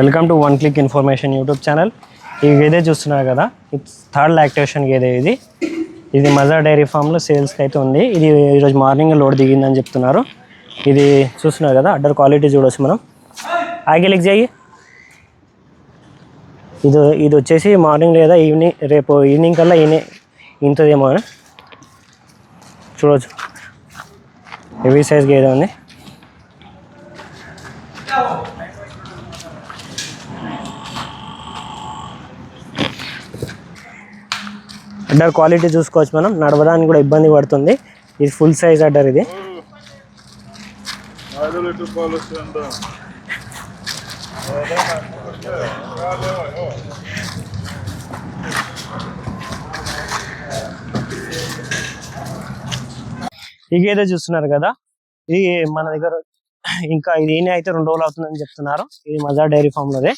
Welcome to one click information YouTube channel. ఈ గేదె చూస్తున్నారు కదా ఇట్స్ థర్డ్ లాక్టేషన్ గేదె ఇది. ఇది మజా డైరీ ఫామ్లో సేల్స్కి అయితే ఉంది. ఇది ఈరోజు మార్నింగ్ లోడ్ దిగిందని చెప్తున్నారు. ఇది చూస్తున్నారు కదా అడ్డర్ క్వాలిటీ చూడొచ్చు మనం. ఆగిలిక్ చేయి ఇది ఇది వచ్చేసి మార్నింగ్ లేదా ఈవినింగ్ రేపు ఈవినింగ్ కల్లా ఈయన ఇంతదేమో అని. చూడవచ్చు హెవీ సైజ్ గేదె ఉంది. అడ్డర్ క్వాలిటీ చూసుకోవచ్చు మనం. నడవడానికి కూడా ఇబ్బంది పడుతుంది. ఇది ఫుల్ సైజ్ అడ్డర్ ఇది. ఐదు చూస్తున్నారు కదా. ఇది మన దగ్గర ఇంకా ఇది ఈయన అయితే రెండు రోజులు అవుతుందని చెప్తున్నారు. ఇది మజా డైరీ ఫామ్లోదే.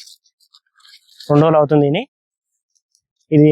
రెండు రోజులు అవుతుంది ఇది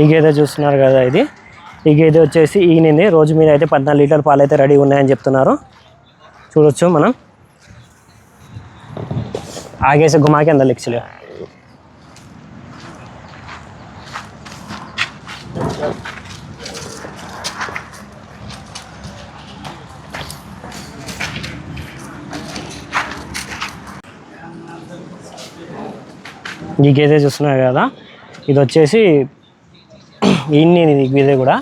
ఈ గేదె చూస్తున్నారు కదా ఇది. ఈ గేదె వచ్చేసి ఈయనది. రోజు మీద అయితే పద్నాలుగు లీటర్ పాలు అయితే రెడీ ఉన్నాయని చెప్తున్నారు. చూడొచ్చు మనం. ఆగేసి గుమాకి అందరు లెక్చలే ఈ గేదె చూస్తున్నారు కదా. ఇది వచ్చేసి ఈయన్ని ఇది కూడా.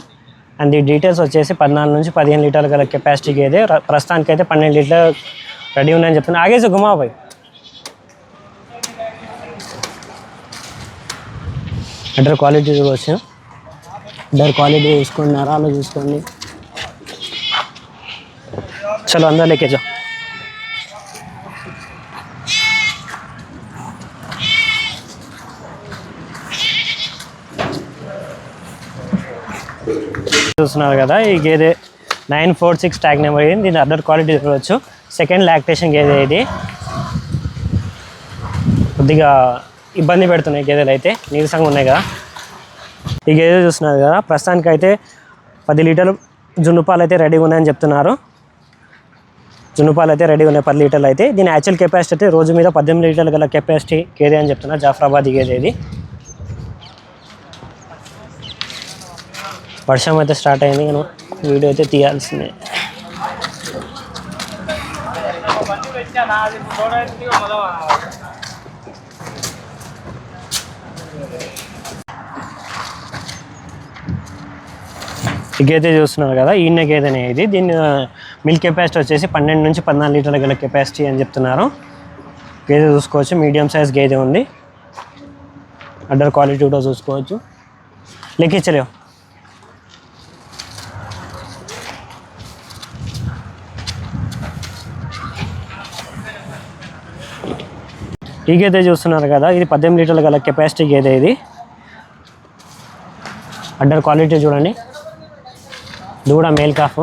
అండ్ ఈ డీటెయిల్స్ వచ్చేసి పద్నాలుగు నుంచి పదిహేను లీటర్ల గల కెపాసిటీ అయితే ప్రస్తుతానికి అయితే పన్నెండు లీటర్ రెడీ ఉన్నాయని చెప్తున్నా. ఆగేసి గుమాబాయ్ అడ్డర్ క్వాలిటీ చూడవచ్చు అడ్డర్ క్వాలిటీ చూసుకోండి నరాలు చూసుకోండి. చలో అందరూ లెక్కేజా చూస్తున్నారు కదా ఈ గేదె nine four six tag number ఇది దీని అదర్ క్వాలిటీ చూడవచ్చు సెకండ్ లాక్టేషన్ గేదె ఇది. కొద్దిగా ఇబ్బంది పెడుతున్నాయి గేదెలు అయితే నీరసంగా ఉన్నాయి కదా. ఈ గేదె చూస్తున్నారు కదా ప్రస్తుతానికి అయితే పది లీటర్లు జున్ను పాలు అయితే రెడీగా ఉన్నాయని చెప్తున్నారు. జున్నుపాలు అయితే రెడీ ఉన్నాయి పది లీటర్లు అయితే. దీని యాక్చువల్ కెపాసిటీ అయితే రోజు మీద పద్దెనిమిది లీటర్ల గల కెపాసిటీ గేదె అని చెప్తున్నారు జాఫరాబాద్ గేదె ఇది. వర్షం అయితే స్టార్ట్ అయింది నేను వీడియో అయితే తీయాల్సిందే. ఇకైతే గేదె చూస్తున్నారు కదా ఈయన గేదెనే ఇది. దీని మిల్క్ కెపాసిటీ వచ్చేసి పన్నెండు నుంచి పద్నాలుగు లీటర్ల గల కెపాసిటీ అని చెప్తున్నారు. గేదె చూసుకోవచ్చు మీడియం సైజ్ గేదె ఉంది. అడ్డర్ క్వాలిటీ కూడా చూసుకోవచ్చు. లెక్కించలేవు. ఈ గేదె చూస్తున్నారు కదా ఇది పద్దెనిమిది లీటర్ల గల కెపాసిటీ గేదె ఇది. అడ్డర్ క్వాలిటీ చూడండి. దూడ మేల్ కాఫ్.